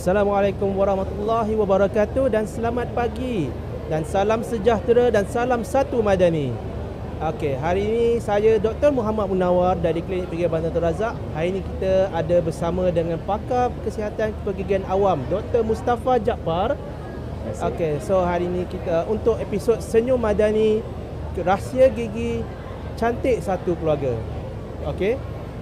Assalamualaikum warahmatullahi wabarakatuh dan selamat pagi dan salam sejahtera dan salam satu madani. Okey, hari ini saya Dr. Muhammad Munawar dari Klinik Pergigian Bantan Tun Razak. Hari ini kita ada bersama dengan pakar kesihatan pergigian awam Dr. Mustafa Jakbar. Okey, so hari ini kita untuk episod Senyum Madani Rahsia Gigi Cantik Satu Keluarga. Okey.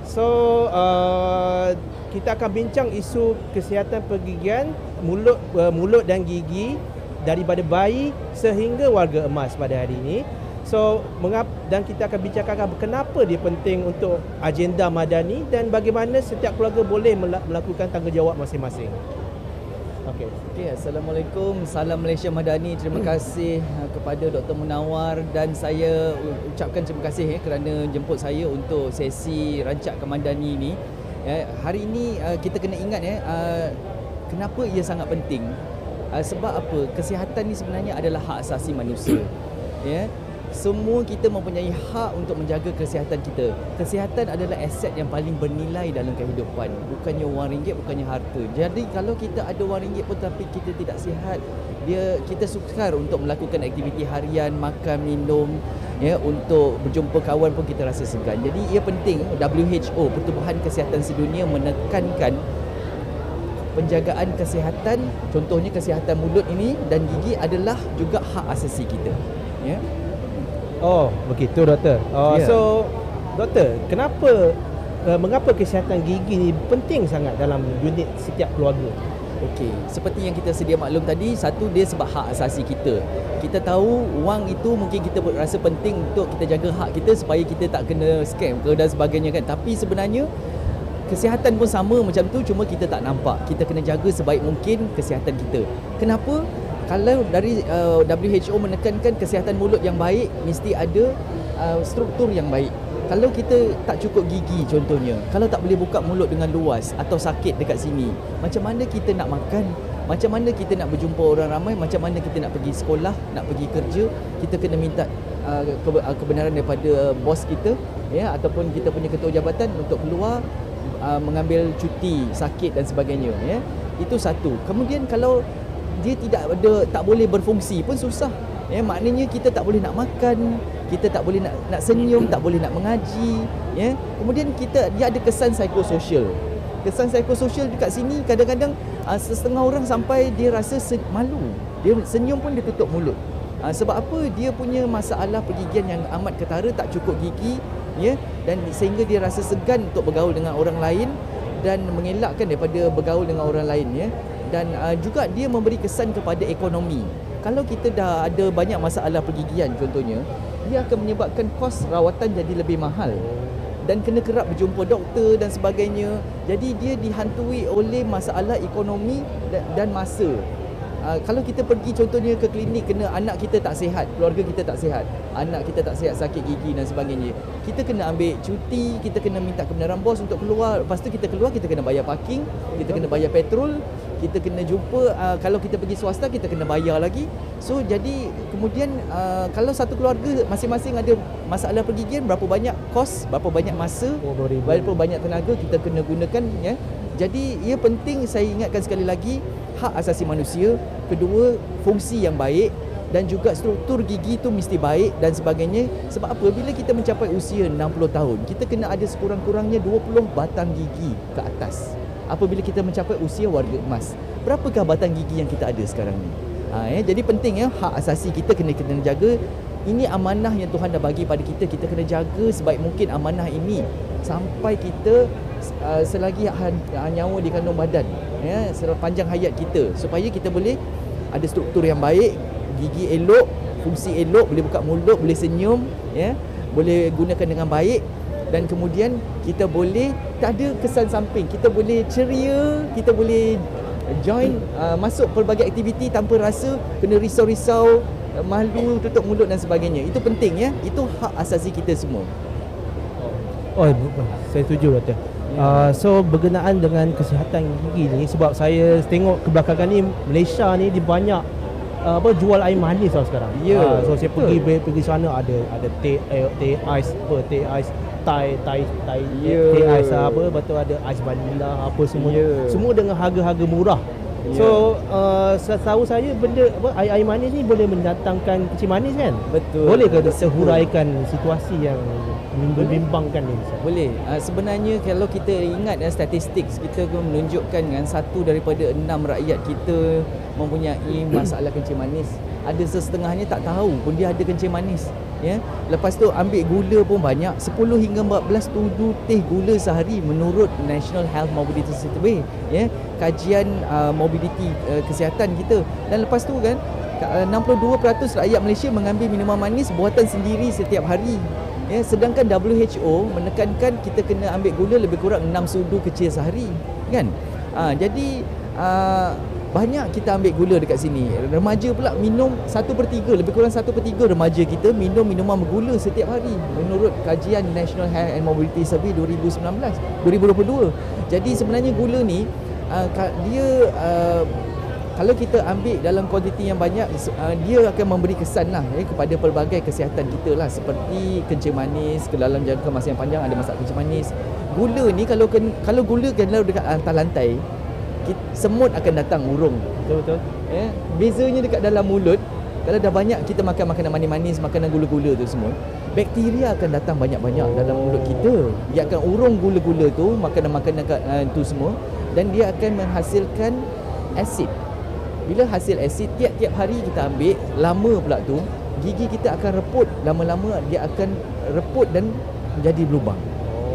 So uh, kita akan bincang isu kesihatan pergigian mulut uh, mulut dan gigi daripada bayi sehingga warga emas pada hari ini. So mengap dan kita akan bincangkan kenapa dia penting untuk agenda madani dan bagaimana setiap keluarga boleh melakukan tanggungjawab masing-masing. Okey. Okey, Assalamualaikum. Salam Malaysia Madani. Terima kasih uh, kepada Dr. Munawar dan saya ucapkan terima kasih eh, kerana jemput saya untuk sesi rancak Madani ini. Ya, hari ini uh, kita kena ingat ya uh, kenapa ia sangat penting. Uh, sebab apa? Kesihatan ni sebenarnya adalah hak asasi manusia. Ya semua kita mempunyai hak untuk menjaga kesihatan kita. Kesihatan adalah aset yang paling bernilai dalam kehidupan. Bukannya wang ringgit, bukannya harta. Jadi kalau kita ada wang ringgit pun tapi kita tidak sihat, dia kita sukar untuk melakukan aktiviti harian, makan, minum, ya untuk berjumpa kawan pun kita rasa segan. Jadi ia penting WHO, Pertubuhan Kesihatan Sedunia menekankan penjagaan kesihatan, contohnya kesihatan mulut ini dan gigi adalah juga hak asasi kita. Ya. Oh, begitu doktor. Oh, yeah. so doktor, kenapa uh, mengapa kesihatan gigi ni penting sangat dalam unit setiap keluarga? Okey, seperti yang kita sedia maklum tadi, satu dia sebab hak asasi kita. Kita tahu wang itu mungkin kita rasa penting untuk kita jaga hak kita supaya kita tak kena scam ke dan sebagainya kan. Tapi sebenarnya kesihatan pun sama macam tu cuma kita tak nampak. Kita kena jaga sebaik mungkin kesihatan kita. Kenapa? Kalau dari uh, WHO menekankan kesihatan mulut yang baik mesti ada uh, struktur yang baik. Kalau kita tak cukup gigi contohnya kalau tak boleh buka mulut dengan luas atau sakit dekat sini macam mana kita nak makan? Macam mana kita nak berjumpa orang ramai? Macam mana kita nak pergi sekolah nak pergi kerja? Kita kena minta uh, uh kebenaran daripada bos kita ya ataupun kita punya ketua jabatan untuk keluar uh, mengambil cuti sakit dan sebagainya ya. Itu satu. Kemudian kalau dia tidak ada tak boleh berfungsi pun susah. Ya maknanya kita tak boleh nak makan kita tak boleh nak nak senyum tak boleh nak mengaji ya. Kemudian kita dia ada kesan psikososial. Kesan psikososial dekat sini kadang-kadang uh, setengah orang sampai dia rasa malu. Dia senyum pun dia tutup mulut. Uh, sebab apa? Dia punya masalah pergigian yang amat ketara tak cukup gigi ya. Dan sehingga dia rasa segan untuk bergaul dengan orang lain dan mengelakkan daripada bergaul dengan orang lain ya dan uh, juga dia memberi kesan kepada ekonomi. Kalau kita dah ada banyak masalah pergigian contohnya, dia akan menyebabkan kos rawatan jadi lebih mahal dan kena kerap berjumpa doktor dan sebagainya. Jadi dia dihantui oleh masalah ekonomi dan, masa. Uh, kalau kita pergi contohnya ke klinik kena anak kita tak sihat, keluarga kita tak sihat, anak kita tak sihat, sakit gigi dan sebagainya. Kita kena ambil cuti, kita kena minta kebenaran bos untuk keluar. Lepas tu kita keluar, kita kena bayar parking, kita kena bayar petrol, kita kena jumpa uh, kalau kita pergi swasta kita kena bayar lagi so jadi kemudian uh, kalau satu keluarga masing-masing ada masalah pergigian berapa banyak kos berapa banyak masa berapa banyak tenaga kita kena gunakan ya jadi ia penting saya ingatkan sekali lagi hak asasi manusia kedua fungsi yang baik dan juga struktur gigi itu mesti baik dan sebagainya sebab apa bila kita mencapai usia 60 tahun kita kena ada sekurang-kurangnya 20 batang gigi ke atas apabila kita mencapai usia warga emas. Berapakah batang gigi yang kita ada sekarang ni? Ha, ya, jadi penting ya hak asasi kita kena kena jaga. Ini amanah yang Tuhan dah bagi pada kita. Kita kena jaga sebaik mungkin amanah ini sampai kita uh, selagi ha, nyawa di kandung badan ya sepanjang hayat kita. Supaya kita boleh ada struktur yang baik, gigi elok, fungsi elok, boleh buka mulut, boleh senyum ya, boleh gunakan dengan baik. Dan kemudian kita boleh tak ada kesan samping. Kita boleh ceria kita boleh join uh, masuk pelbagai aktiviti tanpa rasa kena risau-risau uh, malu tutup mulut dan sebagainya. Itu penting ya. Itu hak asasi kita semua. Oh saya setuju ya. Uh, so berkenaan dengan kesihatan gigi ni sebab saya tengok kebelakangan ni Malaysia ni di banyak uh, apa jual air manis tau sekarang. Ya. Yeah. Uh, so saya pergi pergi sana ada ada teh eh, teh ais apa teh ais Thai Thai Thai yeah. Thai ais apa betul ada ais vanilla apa semua yeah. semua dengan harga-harga murah So uh, setahu saya benda apa air, air manis ni boleh mendatangkan kencing manis kan? Betul. Boleh ke Betul. doktor huraikan situasi yang membimbangkan ni Ustaz? Boleh. Uh, sebenarnya kalau kita ingat dan statistik kita menunjukkan kan satu daripada enam rakyat kita mempunyai masalah kencing manis. Ada sesetengahnya tak tahu pun dia ada kencing manis. Ya. Lepas tu ambil gula pun banyak 10 hingga 14 tudu teh gula sehari menurut National Health Mobility Survey ya kajian uh, mobility uh, kesihatan kita dan lepas tu kan ka- uh, 62% rakyat Malaysia mengambil minuman manis buatan sendiri setiap hari Ya, sedangkan WHO menekankan kita kena ambil gula lebih kurang 6 sudu kecil sehari, kan? Ha, jadi uh, banyak kita ambil gula dekat sini. Remaja pula minum 1 per 3, lebih kurang 1 per 3 remaja kita minum minuman bergula setiap hari menurut kajian National Health and Mobility Survey 2019, 2022. Jadi sebenarnya gula ni uh, dia uh, kalau kita ambil dalam kuantiti yang banyak uh, dia akan memberi kesan lah eh, kepada pelbagai kesihatan kita lah seperti kencing manis ke dalam jangka masa yang panjang ada masalah kencing manis gula ni kalau kalau gula kalau dekat atas lantai kita, semut akan datang urung. Betul betul. eh bezanya dekat dalam mulut kalau dah banyak kita makan makanan manis-manis makanan gula-gula tu semua bakteria akan datang banyak-banyak Oh. dalam mulut kita. Dia akan urung gula-gula tu makanan-makanan kat- uh, tu semua dan dia akan menghasilkan asid bila hasil asid tiap-tiap hari kita ambil lama pula tu gigi kita akan reput. Lama-lama dia akan reput dan jadi berlubang.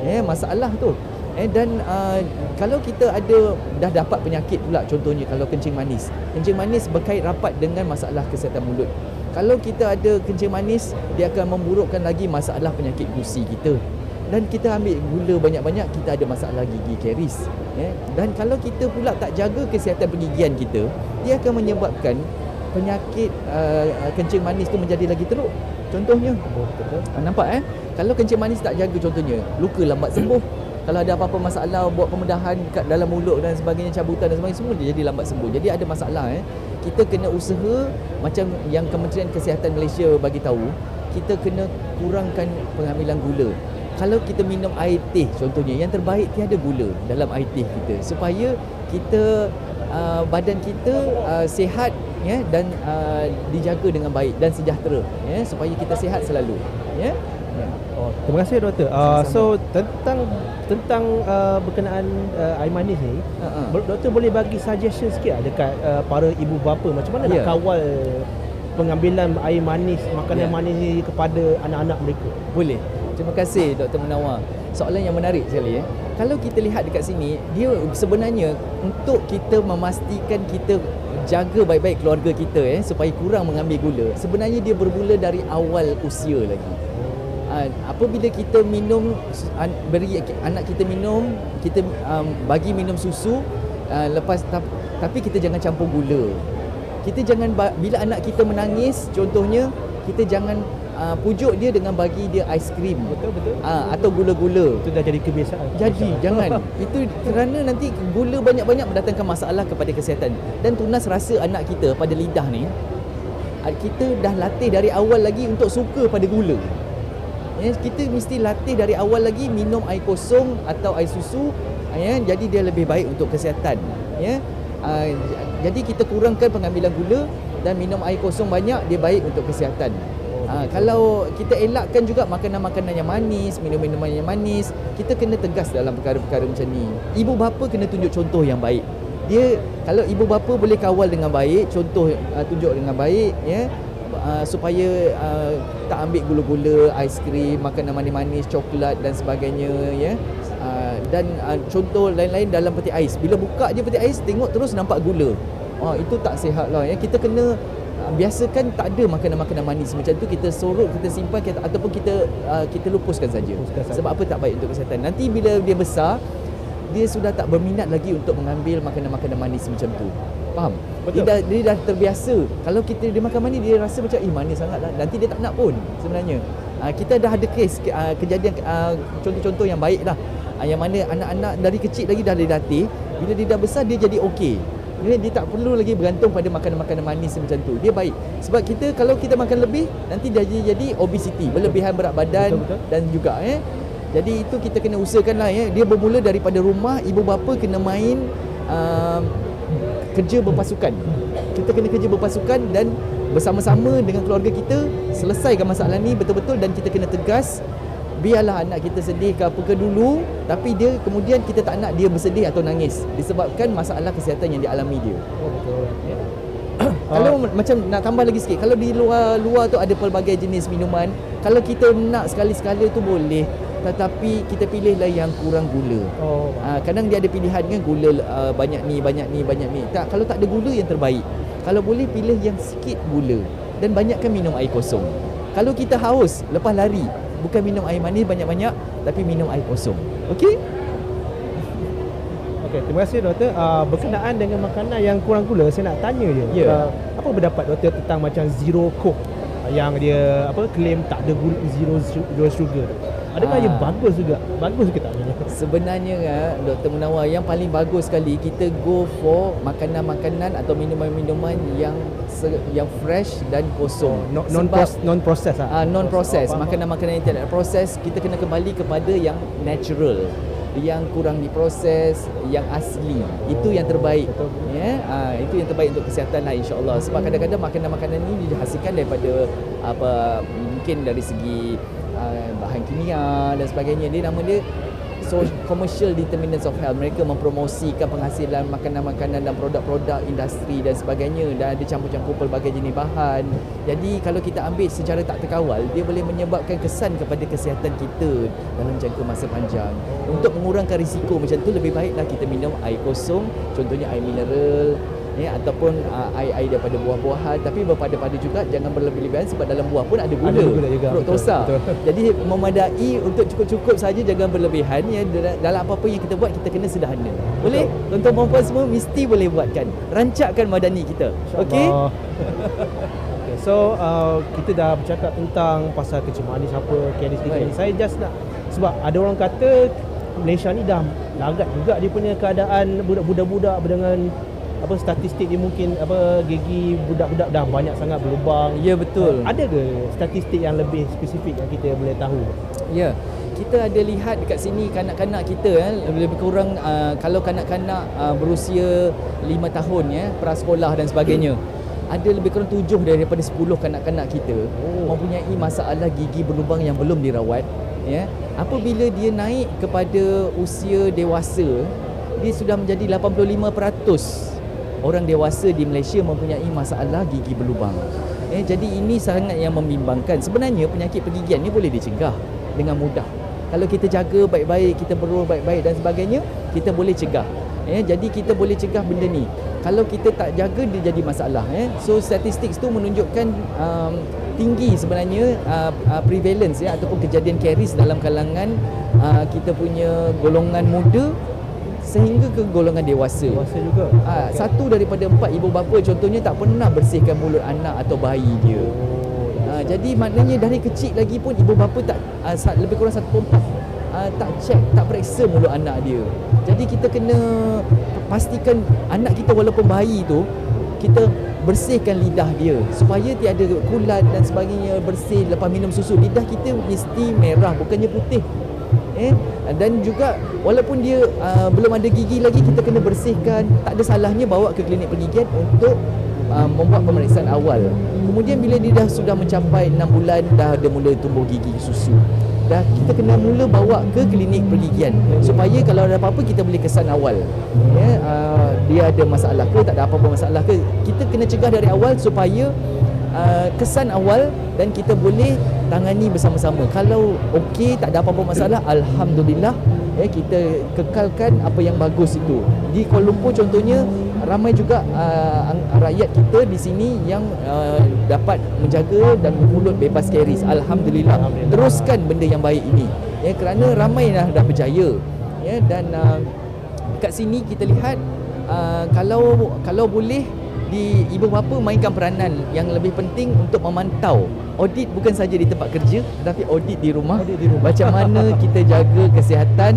Eh masalah tu eh dan uh, kalau kita ada dah dapat penyakit pula contohnya kalau kencing manis. Kencing manis berkait rapat dengan masalah kesihatan mulut. Kalau kita ada kencing manis dia akan memburukkan lagi masalah penyakit gusi kita. Dan kita ambil gula banyak-banyak kita ada masalah gigi karies ya dan kalau kita pula tak jaga kesihatan pergigian kita dia akan menyebabkan penyakit uh, kencing manis tu menjadi lagi teruk. Contohnya. Oh, nampak eh? Kalau kencing manis tak jaga contohnya luka lambat sembuh kalau ada apa-apa masalah buat pembedahan kat dalam mulut dan sebagainya cabutan dan sebagainya semua dia jadi lambat sembuh. Jadi ada masalah eh. Kita kena usaha macam yang Kementerian Kesihatan Malaysia bagi tahu kita kena kurangkan pengambilan gula. Kalau kita minum air teh contohnya yang terbaik tiada gula dalam air teh kita. Supaya kita uh, badan kita uh, sihat ya dan uh, dijaga dengan baik dan sejahtera ya supaya kita sihat selalu ya. Oh, terima kasih doktor. Uh, Sama-sama. so tentang tentang uh, berkenaan uh, air manis ni. Bo- doktor boleh bagi suggestion sikit dekat uh, para ibu bapa macam mana Ya. nak kawal pengambilan air manis, makanan Ya. manis ni kepada anak-anak mereka. Boleh. Terima kasih Dr. Munawar. Soalan yang menarik sekali ya. Kalau kita lihat dekat sini, dia sebenarnya untuk kita memastikan kita jaga baik-baik keluarga kita eh supaya kurang mengambil gula. Sebenarnya dia bermula dari awal usia lagi. Uh, apabila kita minum beri anak kita minum, kita um, bagi minum susu uh, lepas tap, tapi kita jangan campur gula. Kita jangan bila anak kita menangis contohnya kita jangan uh, pujuk dia dengan bagi dia aiskrim Betul betul. uh, atau gula-gula. Itu dah jadi kebiasaan. Jadi jangan Itu kerana nanti gula banyak-banyak mendatangkan masalah kepada kesihatan Dan tunas rasa anak kita pada lidah ni ah, Kita dah latih dari awal lagi untuk suka pada gula ya, Kita mesti latih dari awal lagi minum air kosong atau air susu ya, Jadi dia lebih baik untuk kesihatan ya. J- jadi kita kurangkan pengambilan gula Dan minum air kosong banyak dia baik untuk kesihatan Ha, kalau kita elakkan juga makanan-makanan yang manis, minum-minuman yang manis, kita kena tegas dalam perkara-perkara macam ni. Ibu bapa kena tunjuk contoh yang baik. Dia kalau ibu bapa boleh kawal dengan baik, contoh uh, tunjuk dengan baik ya. Uh, supaya uh, tak ambil gula-gula, aiskrim, makanan manis-manis, coklat dan sebagainya ya. Uh, dan uh, contoh lain-lain dalam peti ais. Bila buka je peti ais tengok terus nampak gula. Ah itu tak sihat lah ya. Kita kena uh, biasakan tak ada makanan-makanan manis macam tu kita sorok kita simpan kita, ataupun kita uh, kita. Lupuskan saja. Sebab apa tak baik untuk kesihatan. Nanti bila dia besar dia sudah tak berminat lagi untuk mengambil makanan-makanan manis macam tu. Faham? Betul. Dia dah, dia dah terbiasa. Kalau kita dia makan manis dia rasa macam eh manis sangat lah. Nanti dia tak nak pun sebenarnya. Uh, kita dah ada kes uh, kejadian uh, contoh-contoh yang baik lah. Uh, yang mana anak-anak dari kecil lagi dah dilatih. Bila dia dah besar dia jadi okey. Dia, dia tak perlu lagi bergantung pada makanan-makanan manis macam tu. Dia baik. Sebab kita kalau kita makan lebih nanti dia jadi, jadi obesity, berlebihan berat badan Betul, betul. dan juga eh. Jadi itu kita kena usahakan lah ya. Dia bermula daripada rumah, ibu bapa kena main um, kerja berpasukan. Kita kena kerja berpasukan dan bersama-sama dengan keluarga kita selesaikan masalah ni betul-betul dan kita kena tegas biarlah anak kita sedih ke apa ke dulu tapi dia kemudian kita tak nak dia bersedih atau nangis disebabkan masalah kesihatan yang dialami dia. Oh, betul. Ya. kalau macam nak tambah lagi sikit kalau di luar luar tu ada pelbagai jenis minuman kalau kita nak sekali-sekala tu boleh tetapi kita pilihlah yang kurang gula. Oh, Ha, kadang dia ada pilihan kan gula uh, banyak ni, banyak ni, banyak ni. Tak, kalau tak ada gula yang terbaik. Kalau boleh pilih yang sikit gula dan banyakkan minum air kosong. Kalau kita haus, lepas lari, bukan minum air manis banyak-banyak tapi minum air kosong. Okey? Okey, terima kasih doktor. Uh, berkenaan dengan makanan yang kurang gula, saya nak tanya je. Ya. Uh, apa pendapat doktor tentang macam zero coke uh, yang dia apa claim tak ada gula, zero zero sugar? Adakah Ah. ia bagus juga? Bagus ke tak? Sebenarnya kan Dr. Munawar yang paling bagus sekali kita go for makanan-makanan atau minuman-minuman yang yang fresh dan kosong. Non non Sebab- non process ah. uh, non proses Oh, makanan-makanan yang tidak proses kita kena kembali kepada yang natural yang kurang diproses yang asli itu yang terbaik Betul. ya uh, itu yang terbaik untuk kesihatan lah insyaallah sebab kadang-kadang makanan-makanan ini dihasilkan daripada apa mungkin dari segi kimia dan sebagainya. Dia nama dia so commercial determinants of health. Mereka mempromosikan penghasilan makanan-makanan dan produk-produk industri dan sebagainya. Dan ada campur-campur pelbagai jenis bahan. Jadi kalau kita ambil secara tak terkawal dia boleh menyebabkan kesan kepada kesihatan kita dalam jangka masa panjang. Untuk mengurangkan risiko macam tu lebih baiklah kita minum air kosong contohnya air mineral ya ataupun uh, air-air daripada buah-buahan. Tapi berpada-pada juga jangan berlebih-lebihan sebab dalam buah pun ada gula, Ada gula juga, fruktosa betul, betul. jadi memadai untuk cukup-cukup saja jangan berlebihan ya. Dal- dalam apa-apa yang kita buat kita kena sederhana. Boleh? Tuan-tuan perempuan semua mesti boleh buatkan. Rancakkan madani kita. Okey? Okay, so uh, kita dah bercakap tentang pasal kecil manis apa KNS Baik. ni. Saya just nak sebab ada orang kata Malaysia ni dah lagat juga dia punya keadaan budak-budak dengan apa statistik dia mungkin apa gigi budak-budak dah banyak sangat berlubang. ya betul Ada ke statistik yang lebih spesifik yang kita boleh tahu? Ya, kita ada lihat dekat sini kanak-kanak kita eh, lebih kurang uh, kalau kanak-kanak uh, berusia 5 tahun ya, prasekolah dan sebagainya. Ada lebih kurang 7 daripada 10 kanak-kanak kita Oh. mempunyai masalah gigi berlubang yang belum dirawat ya. Apabila dia naik kepada usia dewasa, dia sudah menjadi 85% orang dewasa di Malaysia mempunyai masalah gigi berlubang. Eh, jadi ini sangat yang membimbangkan. Sebenarnya penyakit pergigian ni boleh dicegah dengan mudah. Kalau kita jaga baik-baik, kita berur baik-baik dan sebagainya, kita boleh cegah. Eh, jadi kita boleh cegah benda ni. Kalau kita tak jaga dia jadi masalah. Eh. So statistik tu menunjukkan um, tinggi sebenarnya uh, uh, prevalence ya ataupun kejadian caries dalam kalangan uh, kita punya golongan muda sehingga ke golongan dewasa. Dewasa juga. Ah, Okey. satu daripada empat ibu bapa contohnya tak pernah bersihkan mulut anak atau bayi dia. Oh, Ah, jadi maknanya dari kecil lagi pun ibu bapa tak sa- lebih kurang satu empat ah, tak check, tak periksa mulut anak dia. Jadi kita kena pastikan anak kita walaupun bayi tu kita bersihkan lidah dia supaya tiada kulat dan sebagainya bersih lepas minum susu lidah kita mesti merah bukannya putih eh dan juga walaupun dia uh, belum ada gigi lagi kita kena bersihkan. Tak ada salahnya bawa ke klinik pergigian untuk uh, membuat pemeriksaan awal. Kemudian bila dia dah sudah mencapai 6 bulan dah ada mula tumbuh gigi susu. Dah kita kena mula bawa ke klinik pergigian. Supaya kalau ada apa-apa kita boleh kesan awal. Ya uh, dia ada masalah ke tak ada apa-apa masalah ke kita kena cegah dari awal supaya uh, kesan awal dan kita boleh tangani bersama-sama. Kalau okey tak ada apa-apa masalah, alhamdulillah ya kita kekalkan apa yang bagus itu. Di Kuala Lumpur contohnya ramai juga uh, rakyat kita di sini yang uh, dapat menjaga dan mulut bebas karies. Alhamdulillah. Alhamdulillah. Teruskan benda yang baik ini. Ya kerana ramai dah dah berjaya. Ya dan uh, kat sini kita lihat uh, kalau kalau boleh di ibu bapa mainkan peranan yang lebih penting untuk memantau. Audit bukan saja di tempat kerja tetapi audit di rumah. Audit di rumah. macam mana kita jaga kesihatan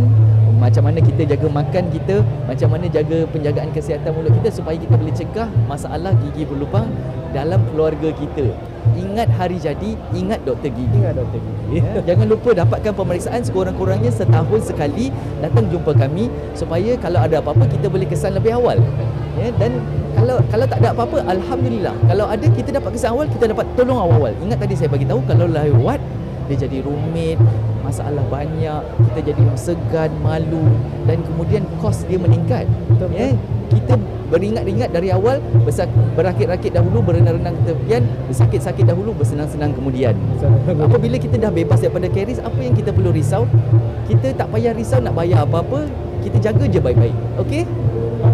macam mana kita jaga makan kita macam mana jaga penjagaan kesihatan mulut kita supaya kita boleh cegah masalah gigi berlubang dalam keluarga kita ingat hari jadi, ingat doktor gigi. Ingat doktor gigi. Ya, jangan lupa dapatkan pemeriksaan sekurang-kurangnya setahun sekali datang jumpa kami supaya kalau ada apa-apa kita boleh kesan lebih awal. Ya, dan kalau kalau tak ada apa-apa alhamdulillah. Kalau ada kita dapat kesan awal, kita dapat tolong awal-awal. Ingat tadi saya bagi tahu kalau lewat dia jadi rumit, masalah banyak, kita jadi segan, malu dan kemudian kos dia meningkat. Betul, Ya, kita beringat-ingat dari awal berakit-rakit dahulu berenang-renang tepian bersakit-sakit dahulu bersenang-senang kemudian. Apabila kita dah bebas daripada caries apa yang kita perlu risau? Kita tak payah risau nak bayar apa-apa kita jaga je baik-baik. Okey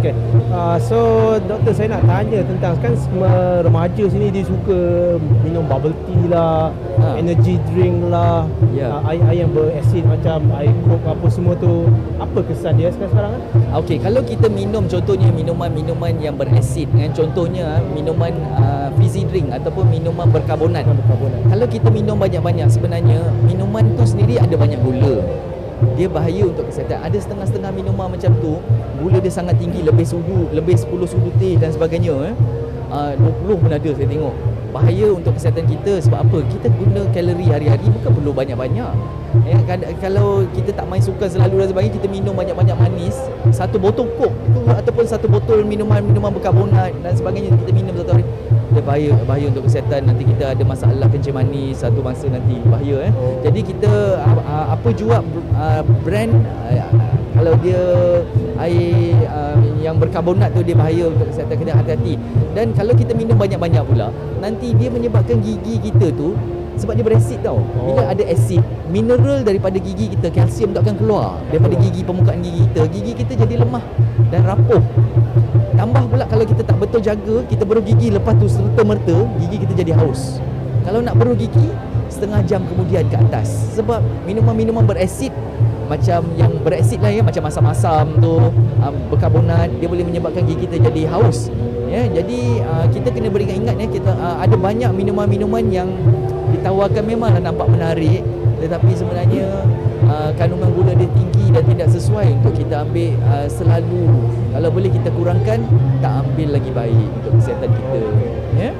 Okay. Uh, so doktor saya nak tanya tentang kan semua remaja sini dia suka minum bubble tea lah, Ha. energy drink lah, Ya. uh, air-air yang berasid macam air coke apa semua tu. Apa kesan dia sekarang-sekarang kan? okey kalau kita minum contohnya minuman-minuman yang berasid kan contohnya minuman uh, fizzy drink ataupun minuman berkarbonat Berkarbonat. kalau kita minum banyak-banyak sebenarnya minuman tu sendiri ada banyak gula dia bahaya untuk kesihatan. Ada setengah-setengah minuman macam tu gula dia sangat tinggi lebih sudu lebih 10 sudu teh dan sebagainya eh. Uh, 20 pun ada saya tengok. Bahaya untuk kesihatan kita sebab apa? Kita guna kalori hari-hari bukan perlu banyak-banyak. Eh, kalau kita tak main sukan selalu dan sebagainya kita minum banyak-banyak manis satu botol kok ataupun satu botol minuman-minuman berkarbonat dan sebagainya kita minum satu hari bahaya bahaya untuk kesihatan. Nanti kita ada masalah kencing manis satu masa nanti bahaya eh. Oh. jadi kita uh, uh, apa juga uh, brand kalau dia air uh, yang berkarbonat tu dia bahaya untuk kesihatan. Kita hati-hati. Dan kalau kita minum banyak-banyak pula nanti dia menyebabkan gigi kita tu sebab dia berasid tau bila Oh. ada asid mineral daripada gigi kita kalsium tak akan keluar daripada gigi permukaan gigi kita gigi kita jadi lemah dan rapuh Tambah pula kalau kita tak betul jaga, kita beruh gigi lepas tu serta-merta gigi kita jadi haus. Kalau nak beruh gigi setengah jam kemudian ke atas. Sebab minuman-minuman berasid macam yang berasid lah ya macam masam-masam tu um, berkarbonat dia boleh menyebabkan gigi kita jadi haus ya jadi uh, kita kena beringat-ingat ya kita uh, ada banyak minuman-minuman yang ditawarkan memanglah nampak menarik tetapi sebenarnya uh, kandungan gula dia tinggi dan tidak sesuai untuk kita ambil uh, selalu. Kalau boleh kita kurangkan tak ambil lagi baik untuk kesihatan kita. Ya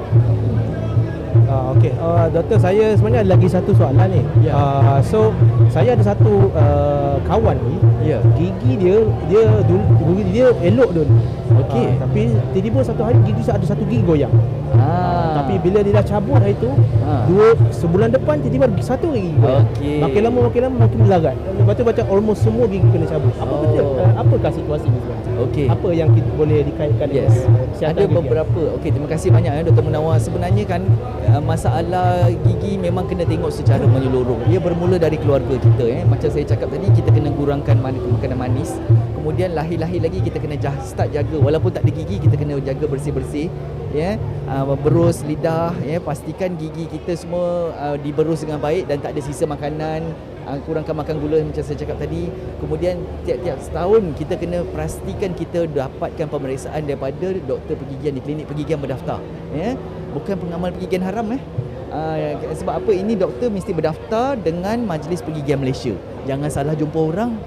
Uh, okay, uh, doktor saya sebenarnya ada lagi satu soalan ni. Ya. Uh, so saya ada satu uh, kawan ni, ya gigi dia dia dulu gigi dia elok dulu. Okey. Uh, tapi tiba-tiba satu hari gigi ada satu gigi goyang. ah Tapi bila dia dah cabut hari tu, Ah. dua sebulan depan tiba-tiba satu gigi goyang. Okey. Makin lama makin lama makin melarat. Lepas tu macam almost semua gigi kena cabut. Apa Oh. benda? Uh, apakah situasi ni sebenarnya? okey Apa yang kita boleh dikaitkan dengan Yes. kesihatan Ada beberapa. Okey, terima kasih banyak ya Dr. Munawar. Sebenarnya kan masalah gigi memang kena tengok secara menyeluruh. Ia bermula dari keluarga kita eh. Macam saya cakap tadi kita kena kurangkan makanan manis. Kemudian lahir-lahir lagi kita kena start jaga walaupun tak ada gigi kita kena jaga bersih-bersih ya. Uh, berus lidah ya pastikan gigi kita semua uh, diberus dengan baik dan tak ada sisa makanan uh, kurangkan makan gula macam saya cakap tadi kemudian tiap-tiap setahun kita kena pastikan kita dapatkan pemeriksaan daripada doktor pergigian di klinik pergigian berdaftar ya bukan pengamal pergigian haram eh Uh, sebab apa ini doktor mesti berdaftar dengan Majlis Pergigian Malaysia. Jangan salah jumpa orang.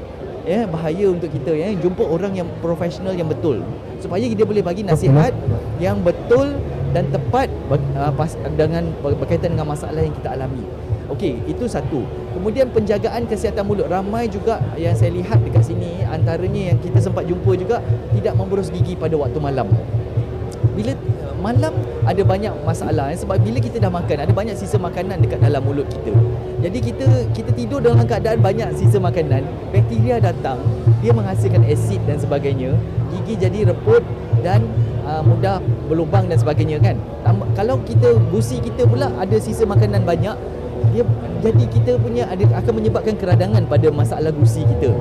Ya, bahaya untuk kita ya. Jumpa orang yang profesional yang betul. Supaya dia boleh bagi nasihat yang betul dan tepat uh, pas, dengan berkaitan dengan masalah yang kita alami. Okey, itu satu. Kemudian penjagaan kesihatan mulut ramai juga yang saya lihat dekat sini antaranya yang kita sempat jumpa juga tidak memberus gigi pada waktu malam. Bila malam ada banyak masalah eh? sebab bila kita dah makan ada banyak sisa makanan dekat dalam mulut kita. Jadi kita kita tidur dalam keadaan banyak sisa makanan, bakteria datang, dia menghasilkan asid dan sebagainya, gigi jadi reput dan uh, mudah berlubang dan sebagainya kan. Kalau kita gusi kita pula ada sisa makanan banyak, dia jadi kita punya ada akan menyebabkan keradangan pada masalah gusi kita.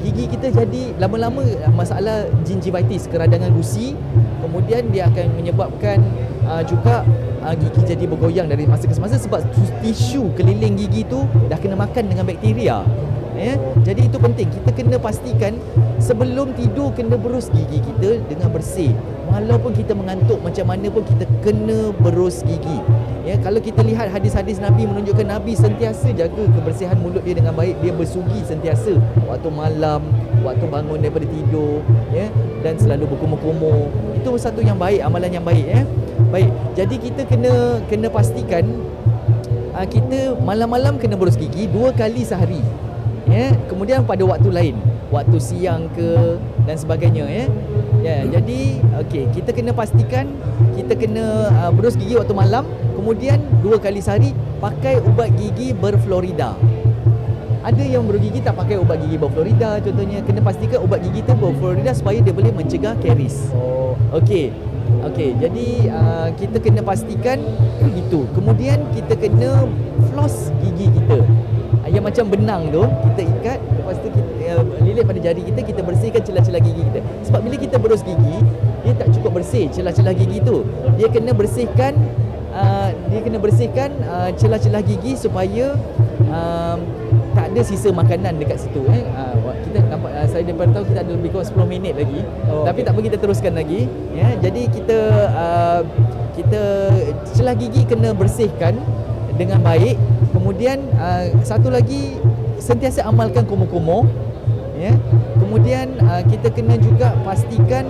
Gigi kita jadi lama-lama masalah gingivitis, keradangan gusi, kemudian dia akan menyebabkan uh, juga uh, gigi jadi bergoyang dari masa ke semasa sebab tisu keliling gigi tu dah kena makan dengan bakteria. Ya, jadi itu penting. Kita kena pastikan sebelum tidur kena berus gigi kita dengan bersih. Walaupun kita mengantuk macam mana pun kita kena berus gigi. Ya, kalau kita lihat hadis-hadis Nabi menunjukkan Nabi sentiasa jaga kebersihan mulut dia dengan baik. Dia bersugi sentiasa waktu malam, waktu bangun daripada tidur, ya, dan selalu berkumur-kumur. Itu satu yang baik, amalan yang baik, ya. Baik. Jadi kita kena kena pastikan uh, kita malam-malam kena berus gigi dua kali sehari. Ya, kemudian pada waktu lain, waktu siang ke dan sebagainya ya. Ya, jadi okey, kita kena pastikan kita kena uh, berus gigi waktu malam, kemudian dua kali sehari pakai ubat gigi berflorida. Ada yang berus gigi tak pakai ubat gigi berflorida contohnya kena pastikan ubat gigi tu berflorida supaya dia boleh mencegah karies. Oh. Okey. Okey, jadi uh, kita kena pastikan itu. Kemudian kita kena floss gigi kita. Uh, yang macam benang tu kita ikat lepas tu kita uh, lilit pada jari kita kita bersihkan celah-celah gigi kita. Sebab bila kita berus gigi, dia tak cukup bersih celah-celah gigi tu. Dia kena bersihkan uh, dia kena bersihkan uh, celah-celah gigi supaya um, tak ada sisa makanan dekat situ eh. Uh, kita nampak uh, saya daripada tahu kita ada lebih kurang 10 minit lagi. Oh, Tapi okey. tak apa kita teruskan lagi ya. Jadi kita uh, kita celah gigi kena bersihkan dengan baik. Kemudian uh, satu lagi sentiasa amalkan komo-komo ya. Kemudian uh, kita kena juga pastikan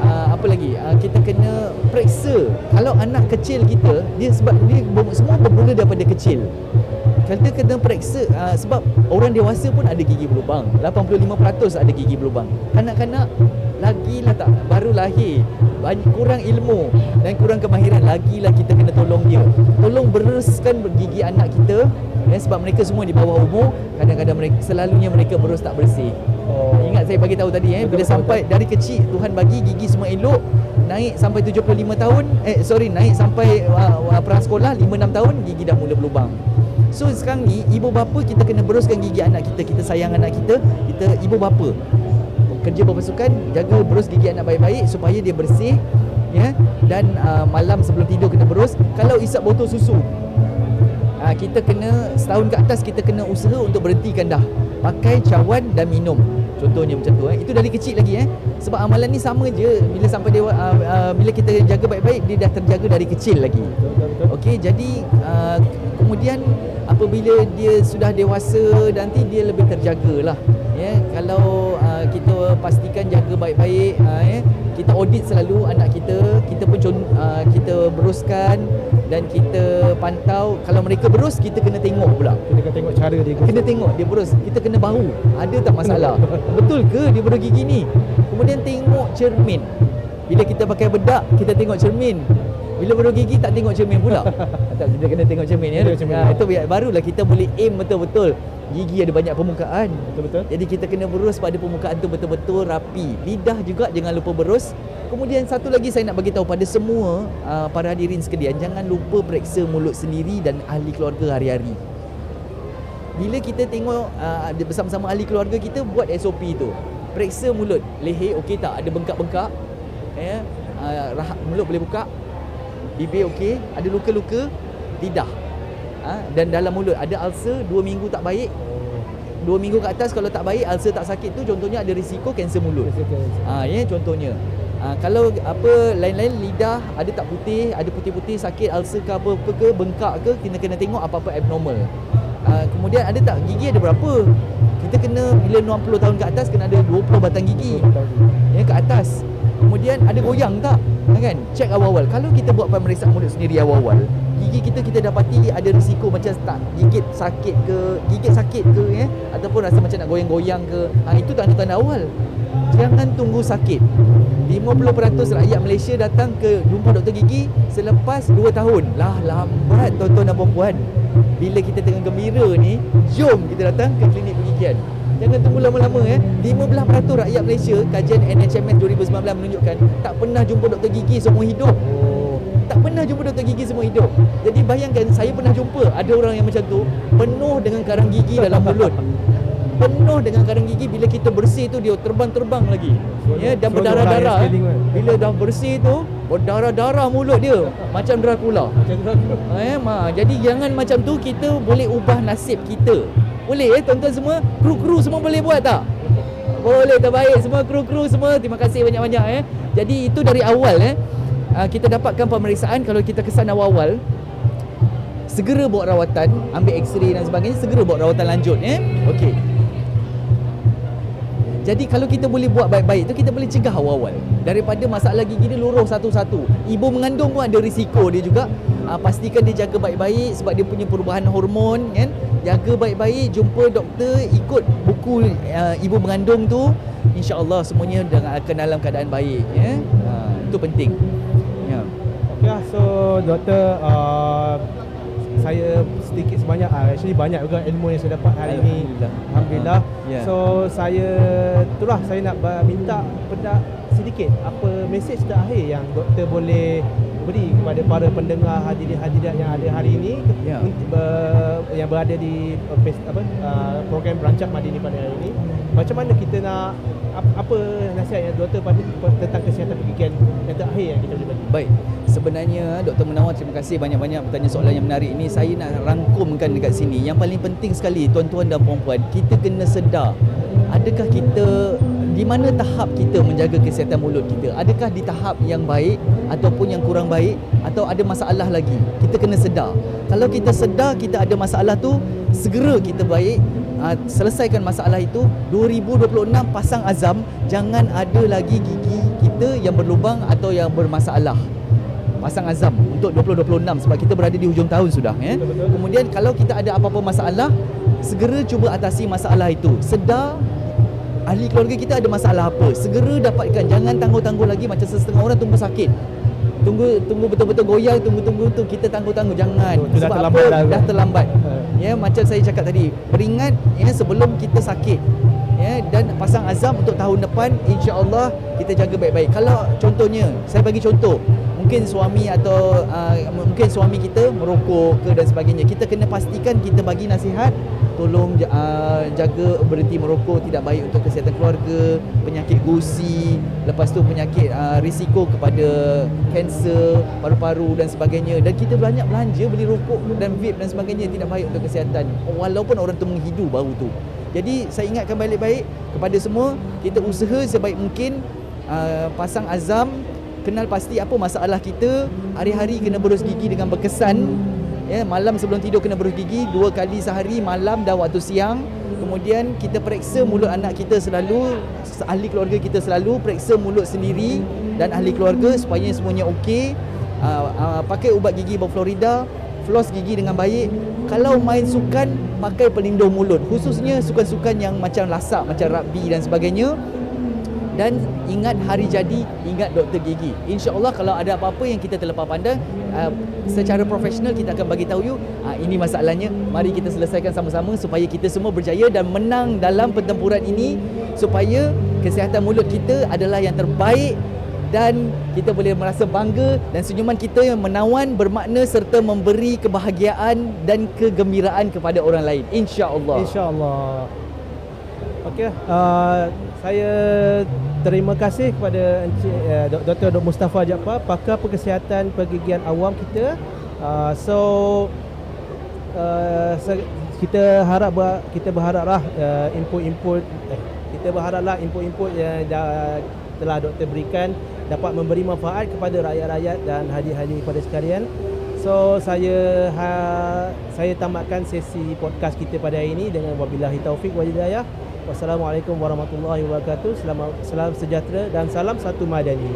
uh, apa lagi? Uh, kita kena periksa kalau anak kecil kita dia sebab dia semua bermula daripada kecil. Kita kena periksa uh, sebab orang dewasa pun ada gigi berlubang. 85% ada gigi berlubang. Kanak-kanak lagilah tak baru lahir banyak kurang ilmu dan kurang kemahiran lagilah kita kena tolong dia. Tolong beruskan gigi anak kita ya, sebab mereka semua di bawah umur kadang-kadang mereka selalunya mereka berus tak bersih. Oh. Ingat saya bagi tahu tadi eh bila sampai dari kecil Tuhan bagi gigi semua elok naik sampai 75 tahun eh sorry naik sampai uh, uh, prasekolah 5 6 tahun gigi dah mula berlubang. So sekarang ni ibu bapa kita kena beruskan gigi anak kita, kita sayang anak kita, kita ibu bapa kerja berpasukan jaga berus gigi anak baik-baik supaya dia bersih ya. Dan uh, malam sebelum tidur kena berus. Kalau isap botol susu uh, kita kena setahun ke atas kita kena usaha untuk berhentikan dah pakai cawan dan minum. Contohnya macam tu eh. Itu dari kecil lagi eh. Sebab amalan ni sama je. Bila sampai dewa uh, uh, bila kita jaga baik-baik dia dah terjaga dari kecil lagi. Okey, jadi uh, kemudian apabila dia sudah dewasa nanti dia lebih terjagalah. Ya, kalau uh, kita pastikan jaga baik-baik uh, ya, kita audit selalu anak kita, kita pun uh, kita beruskan dan kita pantau kalau mereka berus kita kena tengok pula. Kita kena tengok cara dia. Kena tengok dia berus, kita kena bahu. Ada tak masalah? Betul ke dia berus gigi ni? Kemudian tengok cermin. Bila kita pakai bedak, kita tengok cermin. Bila berus gigi tak tengok cermin pula. tak kita kena tengok cermin ya. Cermin. Ha, itu barulah kita boleh aim betul-betul. Gigi ada banyak permukaan. Betul-betul. Jadi kita kena berus pada permukaan tu betul-betul rapi. Lidah juga jangan lupa berus. Kemudian satu lagi saya nak bagi tahu pada semua uh, para hadirin sekalian jangan lupa periksa mulut sendiri dan ahli keluarga hari-hari. Bila kita tengok uh, bersama-sama ahli keluarga kita buat SOP tu. Periksa mulut, leher okey tak? Ada bengkak-bengkak? Ya. Uh, rahap mulut boleh buka. Bibir okey, ada luka-luka, lidah. Ha? dan dalam mulut ada ulcer 2 minggu tak baik, Oh. 2 minggu ke atas kalau tak baik ulcer tak sakit tu contohnya ada risiko kanser mulut. Ah ya contohnya. Ah kalau apa lain-lain lidah ada tak putih, ada putih-putih sakit ulcer ke apa, apa ke bengkak ke kena kena tengok apa-apa abnormal. Ah kemudian ada tak gigi ada berapa? Kita kena bila 60 tahun ke atas kena ada 20 batang gigi. Ya ke atas. Kemudian ada goyang tak? Kan? Cek awal-awal. Kalau kita buat pemeriksaan mulut sendiri awal-awal, gigi kita kita dapati ada risiko macam tak gigit sakit ke, gigit sakit ke ya ataupun rasa macam nak goyang-goyang ke. Ha, itu tanda-tanda awal. Jangan tunggu sakit. 50% rakyat Malaysia datang ke jumpa doktor gigi selepas 2 tahun. Lah lambat tuan-tuan dan puan-puan. Bila kita tengah gembira ni, jom kita datang ke klinik pergigian. Jangan tunggu lama-lama eh. 15% rakyat Malaysia kajian NHMS 2019 menunjukkan tak pernah jumpa doktor gigi seumur hidup. Oh. Tak pernah jumpa doktor gigi seumur hidup. Jadi bayangkan saya pernah jumpa ada orang yang macam tu penuh dengan karang gigi dalam mulut. Penuh dengan karang gigi bila kita bersih tu dia terbang-terbang lagi. Ya dan Seronok berdarah-darah. kan. Bila dah bersih tu berdarah-darah mulut dia macam Dracula. Macam lah. Eh, ma, jadi jangan macam tu kita boleh ubah nasib kita. Boleh eh tuan-tuan semua? Kru-kru semua boleh buat tak? Boleh terbaik semua kru-kru semua. Terima kasih banyak-banyak eh. Jadi itu dari awal eh. Uh, kita dapatkan pemeriksaan kalau kita kesan awal-awal segera buat rawatan, ambil x-ray dan sebagainya, segera buat rawatan lanjut eh. Okey. Jadi kalau kita boleh buat baik-baik tu kita boleh cegah awal-awal. Daripada masalah gigi dia luruh satu-satu. Ibu mengandung pun ada risiko dia juga. Uh, pastikan dia jaga baik-baik sebab dia punya perubahan hormon kan. Jaga baik-baik, jumpa doktor, ikut buku uh, ibu mengandung tu. InsyaAllah semuanya akan dalam keadaan baik ya. Uh, itu penting. Ya. Okay, lah. so doktor uh, saya sedikit sebanyak uh, actually banyak juga ilmu yang saya dapat hari ini Alhamdulillah. alhamdulillah Ah, ya. so saya itulah saya nak minta pendak sedikit apa mesej terakhir yang doktor boleh beri kepada para pendengar hadirin-hadirat yang ada hari ini Ya. untuk ber- yang berada di uh, pes- apa uh, program Berancak Madini pada hari ini macam mana kita nak ap- apa nasihat yang doktor pada tentang kesihatan pergigian yang terakhir yang kita boleh bagi Baik, sebenarnya Dr. Menawar terima kasih banyak-banyak bertanya soalan yang menarik ini. Saya nak rangkumkan dekat sini. Yang paling penting sekali tuan-tuan dan puan-puan, kita kena sedar adakah kita di mana tahap kita menjaga kesihatan mulut kita? Adakah di tahap yang baik ataupun yang kurang baik atau ada masalah lagi? Kita kena sedar. Kalau kita sedar kita ada masalah tu, segera kita baik uh, selesaikan masalah itu 2026 pasang azam jangan ada lagi gigi kita yang berlubang atau yang bermasalah pasang azam untuk 2026 sebab kita berada di hujung tahun sudah ya. Kemudian kalau kita ada apa-apa masalah segera cuba atasi masalah itu. Sedar ahli keluarga kita ada masalah apa, segera dapatkan jangan tangguh-tangguh lagi macam setengah orang tunggu sakit. Tunggu tunggu betul-betul goyang tunggu-tunggu tu kita tangguh-tangguh jangan. Betul, tu dah Sebab terlambat apa? dah. Dah terlambat. Eh. Ya macam saya cakap tadi, beringat ya sebelum kita sakit. Ya dan pasang azam untuk tahun depan insya-Allah kita jaga baik-baik. Kalau contohnya, saya bagi contoh, mungkin suami atau uh, mungkin suami kita merokok ke dan sebagainya. Kita kena pastikan kita bagi nasihat tolong uh, jaga berhenti merokok tidak baik untuk kesihatan keluarga, penyakit gusi, lepas tu penyakit uh, risiko kepada kanser paru-paru dan sebagainya dan kita banyak belanja beli rokok dan vape dan sebagainya tidak baik untuk kesihatan walaupun orang tu menghidu bau tu. Jadi saya ingatkan balik-baik kepada semua kita usaha sebaik mungkin uh, pasang azam kenal pasti apa masalah kita. Hari-hari kena berus gigi dengan berkesan. Ya malam sebelum tidur kena berus gigi dua kali sehari malam dan waktu siang. Kemudian kita periksa mulut anak kita selalu ahli keluarga kita selalu periksa mulut sendiri dan ahli keluarga supaya semuanya okey. Uh, uh, pakai ubat gigi berflorida floss gigi dengan baik. Kalau main sukan pakai pelindung mulut. Khususnya sukan-sukan yang macam lasak macam rugby dan sebagainya dan ingat hari jadi ingat doktor gigi. Insyaallah kalau ada apa-apa yang kita terlepas pandang uh, secara profesional kita akan bagi tahu you uh, ini masalahnya. Mari kita selesaikan sama-sama supaya kita semua berjaya dan menang dalam pertempuran ini supaya kesihatan mulut kita adalah yang terbaik dan kita boleh merasa bangga dan senyuman kita yang menawan bermakna serta memberi kebahagiaan dan kegembiraan kepada orang lain. Insyaallah. InsyaAllah. Okey, uh, saya terima kasih kepada Encik uh, Dr. Dr. Mustafa Jaafar, pakar perkesihatan pergigian awam kita. Uh, so uh, kita harap ber- kita berharaplah uh, input-input eh, kita berharaplah input-input yang dah, telah doktor berikan dapat memberi manfaat kepada rakyat-rakyat dan hadir-hadir kepada sekalian. So saya ha, saya tamatkan sesi podcast kita pada hari ini dengan wabillahi taufik wal hidayah. Wassalamualaikum warahmatullahi wabarakatuh. Selamat salam sejahtera dan salam satu madani.